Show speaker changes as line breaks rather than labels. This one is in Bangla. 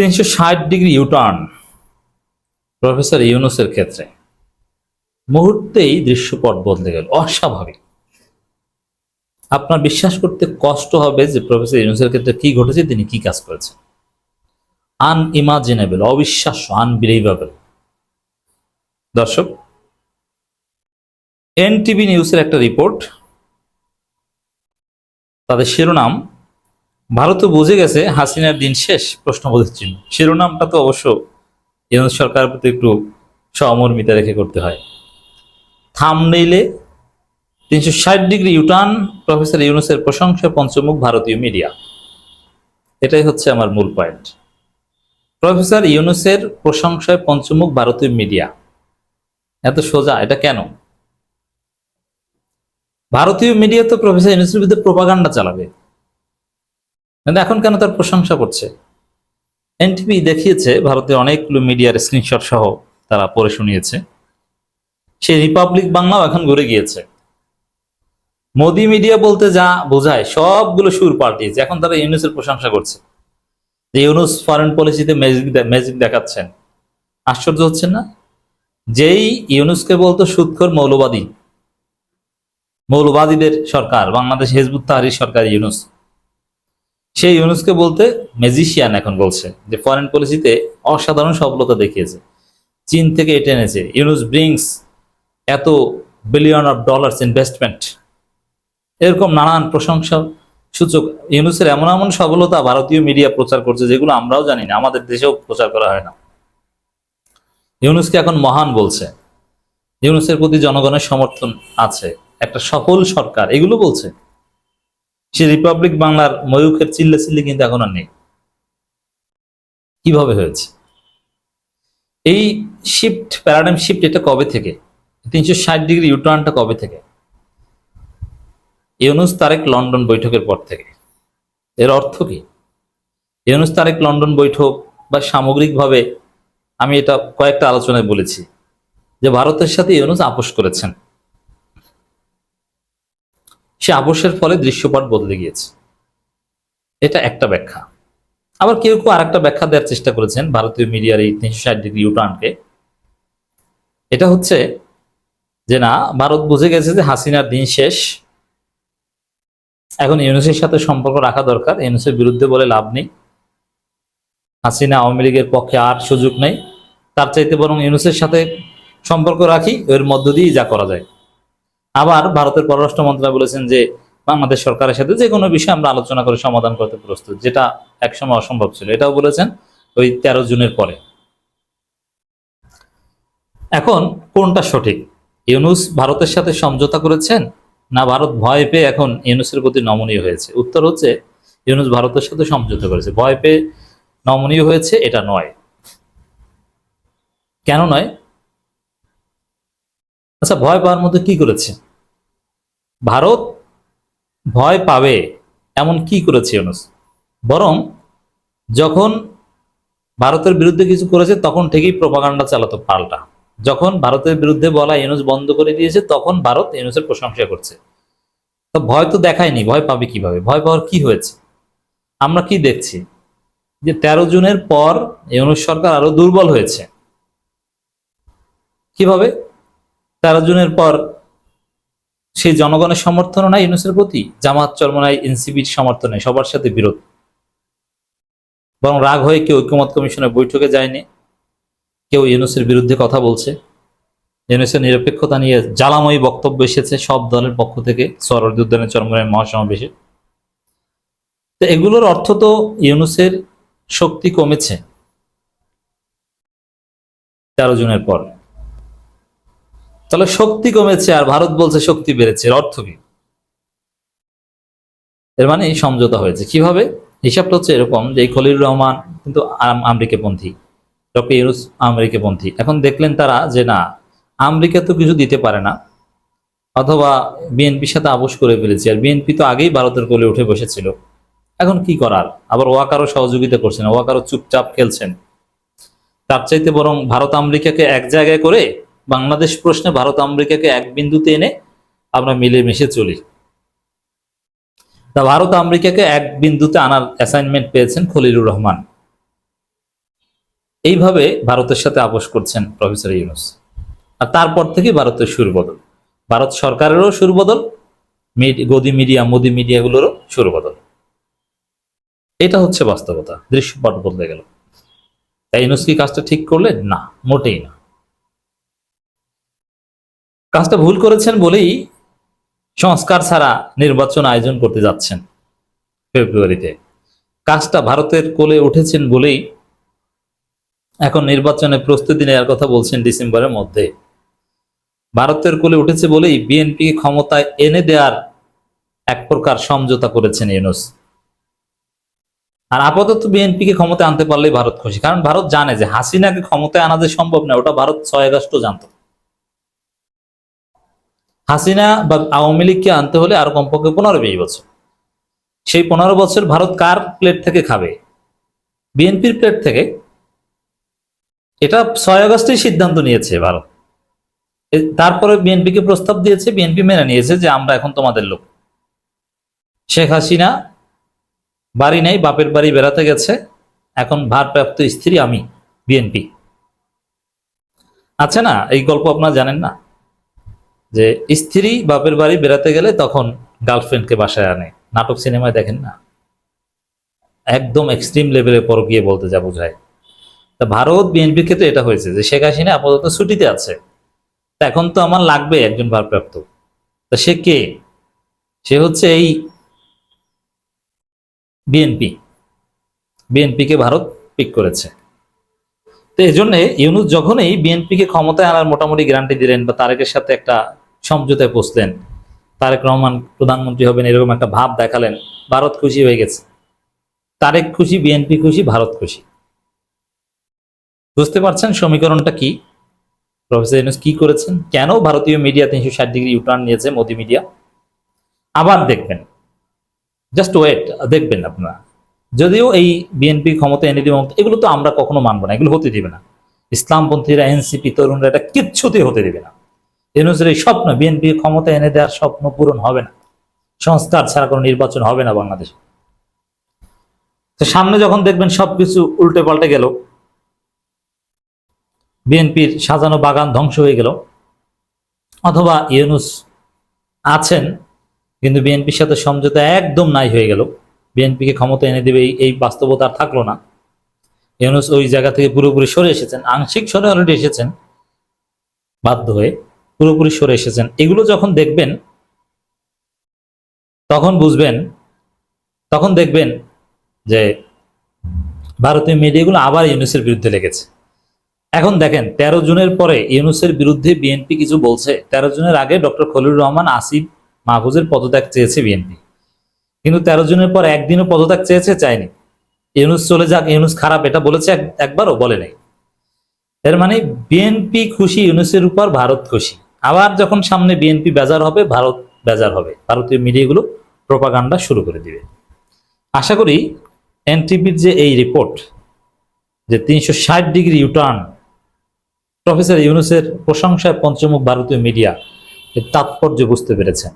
তিনশো ষাট ডিগ্রি ইউটার্ন প্রফেসর ইউনুসের ক্ষেত্রে। মুহূর্তেই দৃশ্যপট বদলে গেল, অস্বাভাবিক। আপনার বিশ্বাস করতে কষ্ট হবে যে প্রফেসর ইউনুসের ক্ষেত্রে কি ঘটেছে, তিনি কি কাজ করেছেন। আনইমাজিনেবল অবিশ্বাস্য আনবিলিভেবল দর্শক, এনটিভি নিউজের একটা রিপোর্ট, তাদের শিরোনাম ভারত বুঝে গেছে হাসিনার দিন শেষ প্রশ্নবোধক চিহ্ন। শিরোনামটা তো অবশ্য ইউনুস সরকারের প্রতি একটু সহমর্মিতা রেখে করতে হয়। থাম থামনেইলে তিনশো ষাট ডিগ্রি ইউটার্ন প্রফেসর ইউনুসের প্রশংসা পঞ্চমুখ ভারতীয় মিডিয়া। এটাই হচ্ছে আমার মূল পয়েন্ট প্রফেসর ইউনুসের প্রশংসায় পঞ্চমুখ ভারতীয় মিডিয়া। এত সোজা, এটা কেন? ভারতীয় মিডিয়া তো প্রফেসর ইউনুসের বিরুদ্ধে প্রপাগান্ডা চালাবে। কিন্তু এখন কেন তার প্রশংসা করছে? এনটিভি দেখিয়েছে ভারতের অনেকগুলো মিডিয়ার স্ক্রিনশট সহ তারা পড়ে শুনিয়েছে। সেই রিপাবলিক বাংলাও এখন ঘুরে গিয়েছে। মোদি মিডিয়া বলতে যা বোঝায়, সবগুলো সুর পাল্টিয়েছে। এখন তারা ইউনুসের প্রশংসা করছে। যে ইউনুস ফরেন পলিসিতে ম্যাজিক ম্যাজিক দেখাচ্ছেন। আশ্চর্য হচ্ছেন না? যেই ইউনুসকে বলতো সুৎখর মৌলবাদী, মৌলবাদীদের সরকার, বাংলাদেশ হেজবুত তাহারির সরকার ইউনুস। সেই ইউনুসকে বলতে ম্যাজিশিয়ান এখন বলছে, যে ফরেন পলিসিতে অসাধারণ সফলতা দেখিয়েছে। চীন থেকে এটা এনেছে, ইউনুস ব্রিংস এত বিলিয়ন অফ ডলার্স ইনভেস্টমেন্ট এরকম নানান প্রশংসা সূচক, ইউনুসের এমন এমন সফলতা ভারতীয় মিডিয়া প্রচার করছে যেগুলো আমরাও জানি না, আমাদের দেশেও প্রচার করা হয় না। ইউনুসকে এখন মহান বলছে, ইউনুসের প্রতি জনগণের সমর্থন আছে, একটা সফল সরকার, এগুলো বলছে। সে রিপাবলিক বাংলার ময়ূখের চিল্লে চিল্লি কিন্তু এখন আর নেই। কীভাবে হয়েছে? এই শিফট প্যারাডাইম শিফট এটা কবে থেকে? তিনশো ষাট ডিগ্রি ইউটার্নটা কবে থেকে? ইউনুস তারেক লন্ডন বৈঠকের পর থেকে। এর অর্থ কি? ইউনুস তারেক লন্ডন বৈঠক বা সামগ্রিকভাবে আমি এটা কয়েকটা আলোচনায় বলেছি যে ভারতের সাথে ইউনুস আপোষ করেছেন। সে আবশ্যের ফলে দৃশ্যপট বদলে গিয়েছে। এটা একটা ব্যাখ্যা। আবার কেউ কেউ আরেকটা ব্যাখ্যা দেওয়ার চেষ্টা করেছেন ভারতীয় মিডিয়ার এই তিনশো ষাট ডিগ্রি ইউটার্নকে এটা হচ্ছে যে না, ভারত বুঝে গেছে যে হাসিনার দিন শেষ। এখন ইউনুসের সাথে সম্পর্ক রাখা দরকার। ইউনুসের বিরুদ্ধে বলে লাভ নেই। হাসিনা আওয়ামী লীগের পক্ষে আর সুযোগ নেই। তার চাইতে বরং ইউনুসের সাথে সম্পর্ক রাখি, এর মধ্য দিয়েই যা করা যায়। আবার ভারতের পররাষ্ট্র মন্ত্রণালয় বলেছেন যে বাংলাদেশ সরকারের সাথে যে কোনো বিষয়ে আমরা আলোচনা করে সমাধান করতে প্রস্তুত, যেটা একসময় অসম্ভব ছিল। এটাও বলেছেন ওই তেরো জুনের পরে। এখন কোনটা সঠিক? ইউনুস ভারতের সাথে সমঝোতা করেছেন না ভারত ভয় পেয়ে এখন ইউনুসের প্রতি নমনীয় হয়েছে? উত্তর হচ্ছে ইউনুস ভারতের সাথে সমঝোতা করেছে। ভয় পেয়ে নমনীয় হয়েছে এটা নয়। কেন নয়? আচ্ছা ভয় পাওয়ার মধ্যে কি করেছে? ভারত ভয় পাবে, এমন কি করেছে ইউনুস? বরং যখন ভারতের বিরুদ্ধে কিছু করেছে, তখন থেকেই প্রপাগান্ডা চালাতো পাল্টা। যখন ভারতের বিরুদ্ধে বলা ইউনুস বন্ধ করে দিয়েছে, তখন ভারত ইউনুসের প্রশংসা করছে। তো ভয় তো দেখায়নি, ভয় পাবে কীভাবে? ভয় পাওয়ার কি হয়েছে? আমরা কি দেখছি? যে তেরো জুনের পর ইউনুস সরকার আরও দুর্বল হয়েছে। কীভাবে? তেরো জুনের পর সেই জনগণের সমর্থন নাই ইউনুসের প্রতি, জামাত চরমনাই এনসিবির সমর্থনে সবার সাথে বিরোধ। বরং রাগ হয়ে কেউ ঐক্যমত কমিশনের বৈঠকে যায়নি, কেউ ইউনুসের বিরুদ্ধে কথা বলছে। ইউনুসের নিরপেক্ষতা নিয়ে জ্বালাময়ী বক্তব্য এসেছে সব দলের পক্ষ থেকে সরদ উদ্যানের চরমনাই মহাসমাবেশে। তো এগুলোর অর্থ তো ইউনুসের শক্তি কমেছে। তেরো জুনের পর। তাহলে শক্তি কমেছে আর ভারত বলছে শক্তি বেড়েছে, এর অর্থ কি? এর মানে সমঝোতা হয়েছে। কীভাবে? হিসাবটা হচ্ছে এরকম যে এই খলিলুর রহমান কিন্তু আম- আমেরিকাপন্থী, ডক্টর ইউনুস আমেরিকাপন্থী। এখন দেখলেন তারা যে না, আমেরিকা তো কিছু দিতে পারে না, অথবা বিএনপির সাথে আপোষ করে ফেলেছে, আর বিএনপি তো আগেই ভারতের কোলে উঠে বসেছিল। এখন কি করার? আবার ওয়াকারও সহযোগিতা করছেন ওয়াকারও চুপচাপ খেলছেন। তার চাইতে বরং ভারত আমেরিকাকে এক জায়গায় করে বাংলাদেশ প্রশ্নে ভারত আমেরিকাকে এক বিন্দুতে এনে আমরা মিলে মিশে চলি। তা ভারত আমেরিকাকে এক বিন্দুতে আনার অ্যাসাইনমেন্ট পেয়েছেন খলিলুর রহমান। এইভাবে ভারতের সাথে আপোষ করছেন প্রফেসর ইউনুস। আর তারপর থেকে ভারতের সুর বদল ভারত সরকারেরও সুর বদল গদি মিডিয়া, মোদি মিডিয়াগুলোরও সুর বদল এটা হচ্ছে বাস্তবতা। দৃশ্যপট বদলে গেল। তাই ইউনুস কি কাজটা ঠিক করলেন? না, মোটেই না। কাজটা ভুল করেছেন বলেই সংস্কার ছাড়া নির্বাচন আয়োজন করতে যাচ্ছেন ফেব্রুয়ারিতে। কাজটা ভারতের কোলে উঠেছেন বলেই এখন নির্বাচনে প্রস্তুতি নেওয়ার কথা বলছেন ডিসেম্বরের মধ্যে। ভারতের কোলে উঠেছে বলেই বিএনপি ক্ষমতায় এনে দেওয়ার এক প্রকার সমঝোতা করেছেন ইউনুস। আর আপাতত বিএনপিকে ক্ষমতায় আনতে পারলেই ভারত খুশি, কারণ ভারত জানে যে হাসিনাকে ক্ষমতায় আনা যে সম্ভব না, ওটা ভারত ছয় আগস্ট জানতো। হাসিনা বা আওয়ামী লীগকে আনতে হলে আরও কমপক্ষে পনেরো বিশ বছর। সেই পনেরো বছর ভারত কার প্লেট থেকে খাবে? বিএনপির প্লেট থেকে। এটা ছয় আগস্টেই সিদ্ধান্ত নিয়েছে ভারত। তারপরে বিএনপিকে প্রস্তাব দিয়েছে, বিএনপি মেনে নিয়েছে যে আমরা এখন তোমাদের লোক। শেখ হাসিনা বাড়ি নেই, বাপের বাড়ি বেড়াতে গেছে, এখন ভারপ্রাপ্ত স্ত্রী আমি, বিএনপি। আছে না, এই গল্প আপনারা জানেন না? যে স্ত্রী বাপের বাড়ি বেড়াতে গেলে তখন গার্লফ্রেন্ডকে বাসায় আনে। নাটক সিনেমায় দেখেন না? একদম এক্সট্রিম লেভেলে পর গিয়ে বলতে যা বোঝায়। তা ভারত বিএনপির ক্ষেত্রে এটা হয়েছে যে শেখ হাসিনা আপাতত ছুটিতে আছে। তা এখন তো আমার লাগবে একজন ভারপ্রাপ্ত। তা সে কে? সে হচ্ছে এই বিএনপি। বিএনপিকে ভারত পিক করেছে। তো এই জন্য ইউনুস যখনই বিএনপিকে ক্ষমতায় আনার মোটামুটি গ্যারান্টি দিলেন বা তারেকের সাথে একটা সমঝোতায় বসলেন তারেক রহমান প্রধানমন্ত্রী হবেন এরকম একটা ভাব দেখালেন, ভারত খুশি হয়ে গেছে। তারেক খুশি, বিএনপি খুশি, ভারত খুশি। বুঝতে পারছেন সমীকরণটা কি? প্রফেসর ইউনুস কি করেছেন? কেন ভারতীয় মিডিয়া তিনশো ষাট ডিগ্রি ইউটার্ন নিয়েছে মোদি মিডিয়া? আবার দেখবেন। জাস্ট ওয়েট, দেখবেন আপনারা। যদিও এই বিএনপি ক্ষমতা এনে দিবে, এগুলো তো আমরা কখনো মানবো না, এগুলো হতে দিবে না। ইসলামপন্থীরা, এনসিপি, তরুণরা, এটা কিচ্ছুতেই হতে দিবে না। ইউনুসের এই স্বপ্ন, বিএনপি ক্ষমতা এনে দেওয়ার স্বপ্ন পূরণ হবে না। সংস্কার ছাড়া কোনো নির্বাচন হবে না বাংলাদেশে। তো সামনে যখন দেখবেন সবকিছু উল্টে পাল্টে গেল, বিএনপির সাজানো বাগান ধ্বংস হয়ে গেল, অথবা ইউনুস আছেন, কিন্তু বিএনপির সাথে সমঝোতা একদম নাই হয়ে গেল। বিএনপিকে ক্ষমতা এনে দেবে এই- বাস্তবতা আর থাকল না। ইউনুস ওই জায়গা থেকে পুরোপুরি সরে এসেছেন, আংশিক সরে অলরেডি এসেছেন, বাধ্য হয়ে। পুরোপুরি সরে এসেছেন। এগুলো যখন দেখবেন, তখন বুঝবেন, তখন দেখবেন যে ভারতীয় মিডিয়াগুলো আবার ইউনুসের বিরুদ্ধে লেগেছে। এখন দেখেন, তেরো জুনের পরে ইউনুসের বিরুদ্ধে বিএনপি কিছু বলছে। তেরো জুনের আগে ডক্টর খলিল রহমান আসিফ মাহফুজের পদত্যাগ চেয়েছে বিএনপি কিন্তু তেরো জুনের পর একদিনও পদত্যাগ চেয়েছে, চায়নি। ইউনুস চলে যাক, ইউনুস খারাপ, এটা বলেছে এক- একবারও বলে নাই। এর মানে বিএনপি খুশি, ইউনুসের উপর ভারত খুশি। আবার যখন সামনে বিএনপি বেজার হবে, ভারত বেজার হবে। ভারতীয় মিডিয়াগুলো প্রপাগান্ডা শুরু করে দিবে। আশা করি এনটিপির যে এই রিপোর্ট যে তিনশো ষাট ডিগ্রি ইউটার্ন প্রফেসর ইউনুসের প্রশংসায় পঞ্চমুখ ভারতীয় মিডিয়া এর তাৎপর্য বুঝতে পেরেছেন